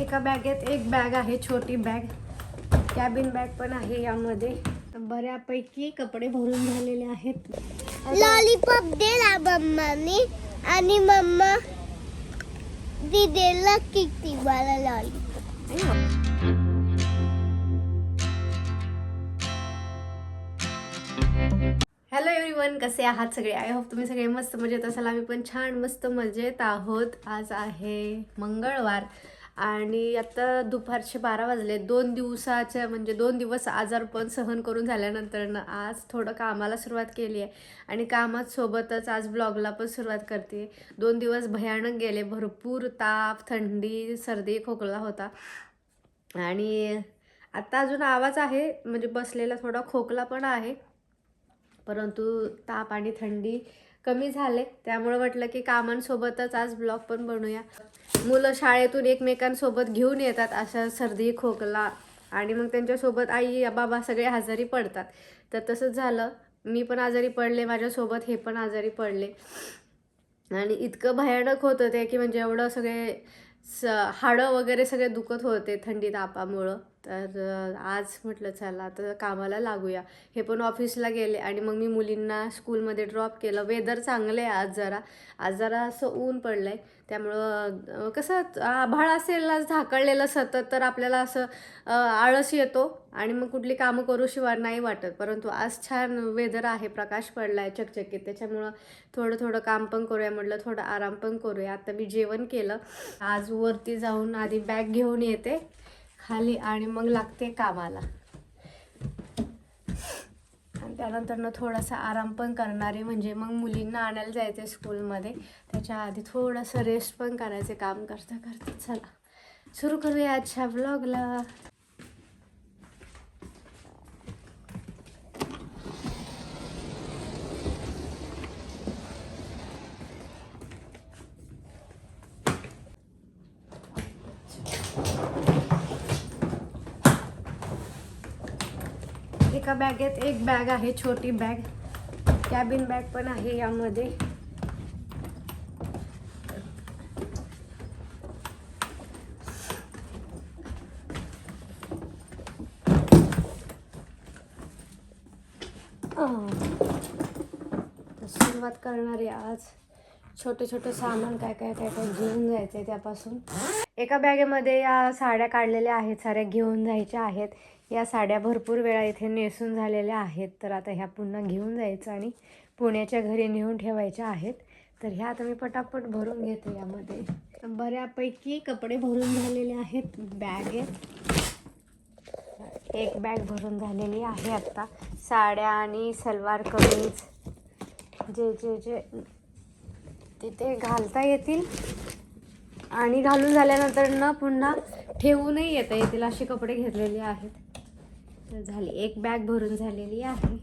एका बॅगेत एक बॅग आहे छोटी बॅग. कॅबिन बॅग पण आहे यामध्ये. बऱ्यापैकी कपडे भरून झालेले आहेत. लॉलीपॉप दिला मम्माने आणि मम्मा दिदेला किती मला लॉलीपॉप. हॅलो एव्हरीवन कसे आहात सगळे? आय होप तुम्ही सगळे मस्त मजेत असाल. आम्ही पण छान मस्त मजेत आहोत. आज आहे मंगळवार. आणि आता दुपारचे बारा वाजले. दोन दिवसाच्या म्हणजे दोन दिवस आजारपण सहन करून झाल्यानंतर आज थोडं कामाला सुरुवात केली आहे. आणि कामात सोबतच आज ब्लॉगला पण सुरुवात करते. दोन दिवस भयानक गेले. भरपूर ताप थंडी सर्दी खोकला होता. आणि आता अजून आवाज आहे. म्हणजे बसलेला थोडा खोकला पण आहे. परंतु ताप आणि थंडी कमी झाले. त्यामुळे म्हटलं की कामांसोबतच आज ब्लॉग पण बनवूया मुलं शाळेतून एकमेकांसोबत घेऊन येतात अशा सर्दी खोकला आणि मग त्यांच्यासोबत आई बाबा सगळे आजारी पडतात. तर तसंच झालं. मी पण आजारी पडले माझ्यासोबत हे पण आजारी पडले. आणि इतकं भयानक होतं ते की म्हणजे एवढं सगळे स हाडं वगैरे सगळे दुखत होते थंडी तापामुळं. तर आज म्हटलं चला तर कामाला लागूया. हे पण ऑफिसला गेले आणि मग मी मुलींना स्कूलमध्ये ड्रॉप केलं. वेदर चांगलं आहे आज जरा. आज जरा असं ऊन पडलं आहे त्यामुळं कसं आभाळ असेल आज झाकळलेलं सतत तर आपल्याला असं आळस येतो आणि मग कुठली कामं करूशिवाय नाही वाटत. परंतु आज छान वेदर आहे प्रकाश पडला आहे चकचकीत. त्याच्यामुळं थोडं थोडं काम पण करूया म्हटलं थोडं आराम पण करूया. आता मी जेवण केलं. आज वरती जाऊन आधी बॅग घेऊन येते. खाली आणि मग लागते कामाला. आणि त्यानंतर थोडासा आराम पण करणारे म्हणजे मग मुलींना आणायला जायचं स्कूलमध्ये. त्याच्या आधी थोडंसं रेस्ट पण करायचे काम करता करता चला सुरू करूया आजच्या ब्लॉगला एका बॅगेत एक बॅग आहे छोटी बॅग. कॅबिन बॅग पण आहे यामध्ये. सुरुवात करणारे आज. छोटे छोटे सामान काय काय काय काय घेऊन जायचं आहे त्यापासून. एका बॅगेमध्ये या साड्या काढलेल्या आहेत साड्या घेऊन जायच्या आहेत. या साड्या भरपूर वेळा इथे नेसून झालेल्या आहेत. तर आता ह्या पुन्हा घेऊन जायचं आणि पुण्याच्या घरी नेऊन ठेवायच्या आहेत. तर ह्या आता मी पटापट भरून घेते यामध्ये. बऱ्यापैकी कपडे भरून झालेले आहेत. बॅगेत एक बॅग भरून झालेली आहे आत्ता साड्या आणि सलवार कमीज. जे जे जे तिथे घालता येतील. आणि घालून झाल्यानंतर न पुन्हा ठेवूनही येता येतील असे कपडे घेतलेले आहेत. तर झाली. एक बॅग भरून झालेली आहे.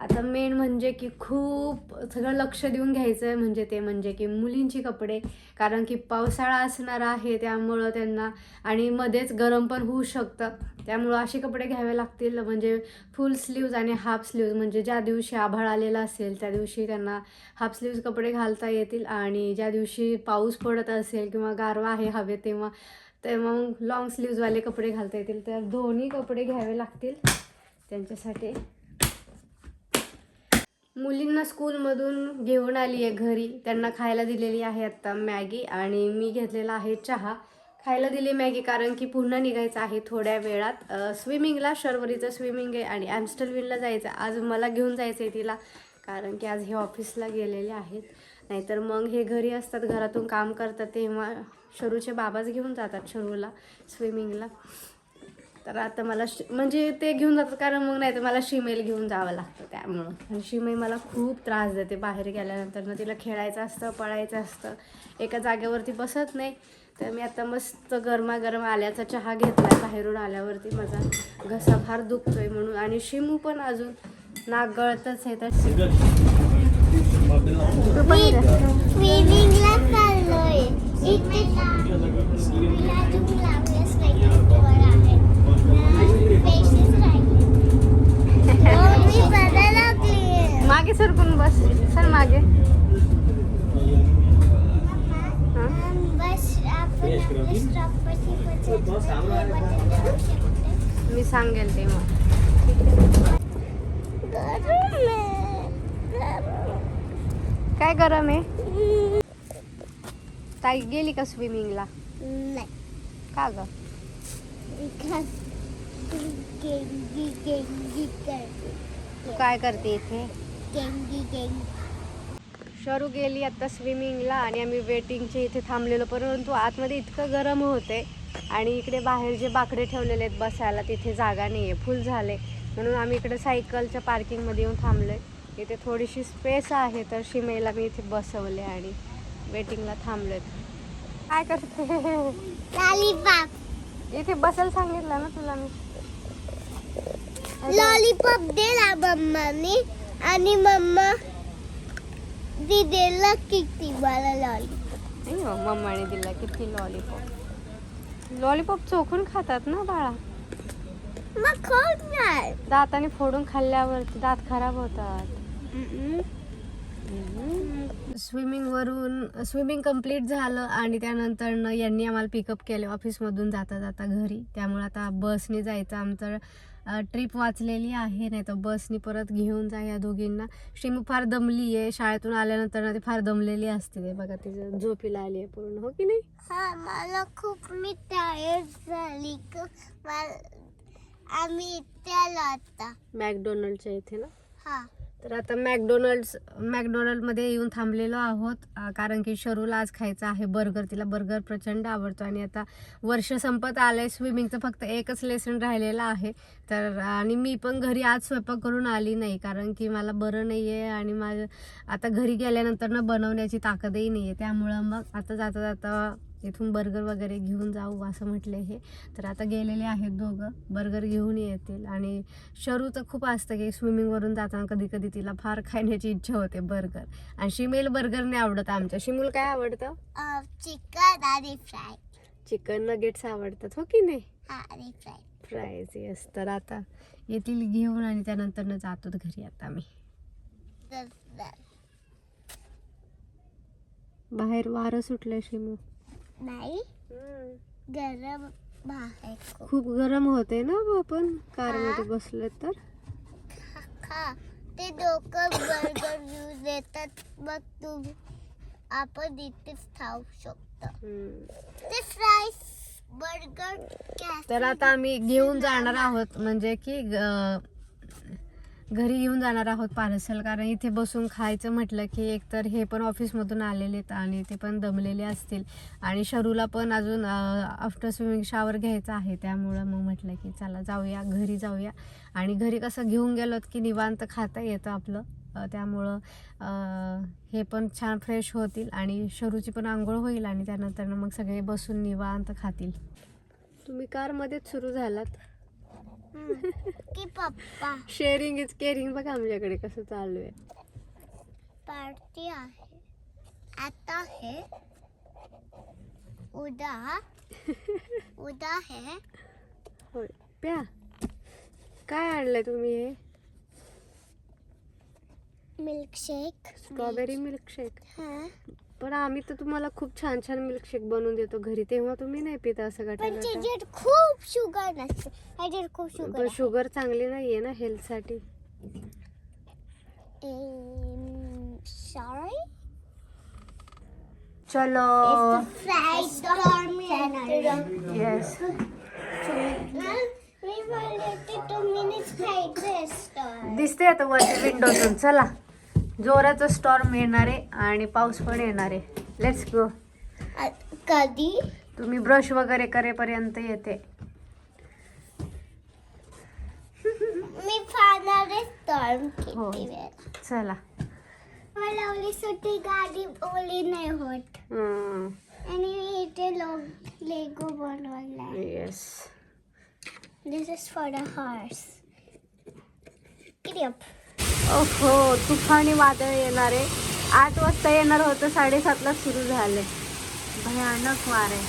आता मेन म्हणजे की खूप सगळं लक्ष देऊन घ्यायचं आहे म्हणजे ते म्हणजे की मुलींची कपडे. कारण की पावसाळा असणार आहे त्यामुळं त्यांना आणि मध्येच गरम पण होऊ शकतं. त्यामुळं असे कपडे घ्यावे लागतील. म्हणजे फुल स्लीव्ज आणि हाफ स्लीव्ज म्हणजे ज्या दिवशी आभाळ आलेला असेल त्या दिवशी त्यांना हाफ स्लीव्ज कपडे घालता येतील. आणि ज्या दिवशी पाऊस पडत असेल किंवा गारवा आहे हवेत तेव्हा तेव्हा मग लॉंग स्लीव्जवाले कपडे घालता येतील. तर दोन्ही कपडे घ्यावे लागतील त्यांच्यासाठी. मुलींना स्कूलमधून घेऊन आली आहे घरी. त्यांना खायला दिलेली आहे आत्ता मॅगी आणि मी घेतलेला आहे चहा. खायला दिली मॅगी कारण की पुन्हा निघायचं आहे थोड्या वेळात. स्विमिंगला शर्वरीचं स्विमिंग आहे आणि ॲम्स्टलविनला जायचं. आज मला घेऊन जायचं आहे तिला कारण की आज हे ऑफिसला गेलेले आहेत. नाहीतर मग हे घरी असतात घरातून काम करतात तेव्हा शरूचे बाबाच घेऊन जातात शरूला स्विमिंगला तर आता मला श म्हणजे ते घेऊन जातात कारण मग नाही तर मला शिमेल घेऊन जावं लागतं त्यामुळं. आणि शिमेल मला खूप त्रास देते बाहेर गेल्यानंतर. ना तिला खेळायचं असतं पळायचं असतं. एका जागेवरती बसत नाही. तर मी आता मस्त गरमागरम आल्याचा चहा घेतला बाहेरून आल्यावरती माझा घसा फार दुखतोय म्हणून. आणि शिमू पण अजून नाक गळतच आहे. तर स्विमिंगला चाललोय इथे तिला अजून लावलंच नाही वर आहे पेशन्स राहिले मी बरं लागली मागे सरकून बस. सर मागे. बस आपण. मी सांगेल ते मग आहे. गरम. काय गरम आहे? ताई गेली का स्विमिंगला नाही. का ग? तू काय करते इथे? शरू गेली आता स्विमिंगला आणि आम्ही वेटिंगचे इथे थांबलेलो परंतु आतमध्ये इतकं गरम होते आणि इकडे बाहेर जे बाकडे ठेवलेले आहेत बसायला तिथे जागा नाही आहे फुल झाले. म्हणून आम्ही इकडे सायकलच्या पार्किंगमध्ये येऊन थांबलो आहे इथे थोडीशी स्पेस आहे तर शिमेला मी इथे बसवले आणि वेटिंगला थांबलोय. काय करते? लॉलीपॉप इथे बसायला सांगितलं ना तुला मी. लॉलीपॉप दिला मम्माने आणि मम्मा दिदेला किती मला लॉलीपॉप हो मम्माने दिला किती लॉलीपॉप लॉलीपॉप चोखून खातात ना बाळा? मग दाताने फोडून खाल्ल्यावरती दात खराब होतात. स्विमिंग वरून स्विमिंग कंप्लीट झालं आणि त्यानंतर यांनी आम्हाला पिकअप केले ऑफिसमधून जाता जाता घरी. त्यामुळे आता बसने जायचं आमचं ट्रिप वाचलेली आहे नाही तर बसने परत घेऊन जा या दोघींना. श्रीमू फार दमली आहे. शाळेतून आल्यानंतर ना ती फार दमलेली असते ते बघा तिचं झोपीला आली आहे पूर्ण हो की नाही? हा मला खूप मी टायर्ड झाली. आम्ही इथे आलो आता. मॅकडोनल्डच्या इथे ना? हा. तर आता मॅकडोनल्ड्स मॅकडोनल्डमध्ये येऊन थांबलेलो आहोत कारण की शरूला आज खायचं आहे बर्गर तिला बर्गर प्रचंड आवडतो आणि आता वर्ष संपत आलं आहे स्विमिंगचं फक्त एकच लेसन राहिलेलं आहे. तर आणि मी पण घरी आज स्वयंपाक करून आली नाही कारण की मला बरं नाही आहे आणि माझं आता घरी गेल्यानंतर ना बनवण्याची ताकदही नाही आहे त्यामुळं मग आता जाता जाता इथून बर्गर वगैरे घेऊन जाऊ असं म्हटलं हे. तर आता गेलेले आहेत दोघं. बर्गर घेऊन येतील. आणि शरू तर खूप असतं की स्विमिंगवरून जाताना कधी कधी तिला फार खाण्याची इच्छा होते बर्गर. आणि शिमेल बर्गर नाही आवडत आमच्या. शिमूल काय आवडतं? चिकन आणि फ्राय चिकन नगेट्स आवडतात हो की नाही? फ्राय फ्राईज येस तर आता येतील घेऊन आणि त्यानंतर जातो घरी आता आम्ही. बाहेर वारं सुटलं शिमू. नाही. गरम बाहेर खूप. गरम होते ना आपण कारमध्ये बसले तर? खा ते डोकं बर्गर घेऊन येतात मग तुम्ही आपण इथेच खाऊ शकतो. ते फ्राईज बर्गर तर आता आम्ही घेऊन जाणार आहोत. म्हणजे की ग- घरी घेऊन जाणार आहोत पार्सल कारण इथे बसून खायचं म्हटलं की एकतर हे पण ऑफिसमधून आलेले आहेत आणि ते पण दमलेले असतील. आणि शरूला पण अजून आफ्टर स्विमिंग शावर घ्यायचा आहे त्यामुळं मग म्हटलं की चला जाऊया घरी जाऊया. आणि घरी कसं घेऊन गेलोत की निवांत खाता येतं आपलं. त्यामुळं हे पण छान फ्रेश होतील आणि शरूची पण आंघोळ होईल आणि त्यानंतर मग सगळे बसून निवांत खातील. तुम्ही कारमध्येच सुरू झालात? की पप्पा शेअरिंग इज़ केअरिंग बघा आमच्याकडे कसं चालू आहे. पार्टी आहे. आता है. उद्या. उद्या है. होय. प्या. काय आणलंय तुम्ही हे? मिल्कशेक स्ट्रॉबेरी मिल्कशेक हा. पण आम्ही तर तुम्हाला खूप छान छान मिल्कशेक बनवून देतो घरी. तेव्हा तुम्ही नाही पिता असं पण त्याच्यात खूप शुगर नसते. खूप शुगर पण शुगर चांगली नाहीये ना हेल्थसाठी सॉरी चलो. फ्राईड येस मी बोलले की तुम्हीच खायचं स्टॉर दिसते आता वरती विंडोतून चला. जोराचं स्टॉर्म येणार आहे आणि पाऊस पण येणार. आहे लेट्स गो कधी? तुम्ही ब्रश वगैरे करेपर्यंत येते. मी storm हो. किती वेळ. चला. मला ओली सुट्टी गाडी ओली नाही होत. आणि मी इथे लोग लेगो बनवलाय. Yes this is for a horse किती हो तुफानी वादळ येणार आहे. आठ वाजता येणार होतं साडेसातला सुरू झाले भयानक वार आहे.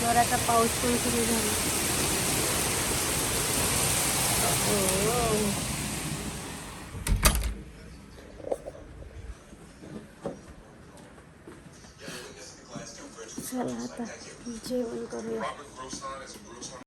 जोराचा पाऊस पण सुरू झाला. चला आता जेवण करूया.